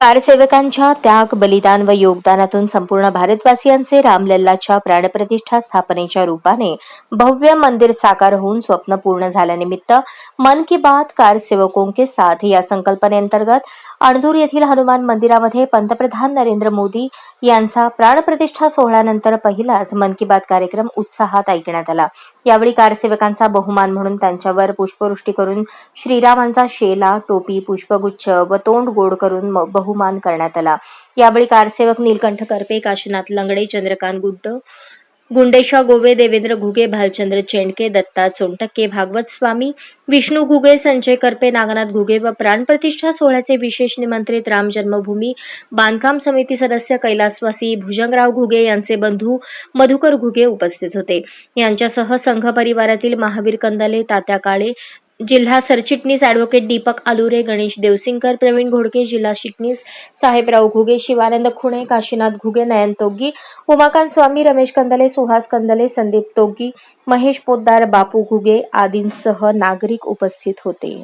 कारसेवकांच्या त्याग बलिदान व योगदानातून संपूर्ण भारतवासियांचे रामलल्लाच्या प्राणप्रतिष्ठा स्थापनेच्या रूपाने भव्य मंदिर साकार होऊन स्वप्न पूर्ण झाल्यानिमित्त मन की बात कार सेवकों के साथ या संकल्पनेअंतर्गत अणदूर येथील हनुमान मंदिरामध्ये पंतप्रधान नरेंद्र मोदी यांचा प्राणप्रतिष्ठा सोहळ्यानंतर पहिलाच मन की बात कार्यक्रम उत्साहात ऐकण्यात आला. यावेळी कारसेवकांचा बहुमान म्हणून त्यांच्यावर पुष्पवृष्टी करून श्रीरामांचा शेला टोपी पुष्पगुच्छ व तोंड गोड करून बहुमान करण्यात आला. यावेळी कारसेवक नीलकंठ करपे काशीनाथ लंगडे चंद्रकांत गुड्ड गुंडेशा गोवे देवेंद्र घुगे भालचंद्र चेंडके दत्ता सोनटक्के भागवत स्वामी विष्णू घुगे संजय करपे नागनाथ घुगे व प्राणप्रतिष्ठा सोहळ्याचे विशेष निमंत्रित राम जन्मभूमी बांधकाम समिती सदस्य कैलासवासी भुजंगराव घुगे यांचे बंधू मधुकर घुगे उपस्थित होते. यांच्यासह संघ परिवारातील महावीर कंदाले तात्या काळे जिल्हा सरचिटणीस ॲडव्होकेट दीपक आलुरे गणेश देवसिंकर प्रवीण घोडके जिल्हा चिटणीस साहेबराव घुगे शिवानंद खुणे काशीनाथ घुगे नयन तोग्गी उमाकांत स्वामी रमेश कंदले सुहास कंदले संदीप तोग्गी महेश पोद्दार बापू घुगे आदींसह नागरिक उपस्थित होते.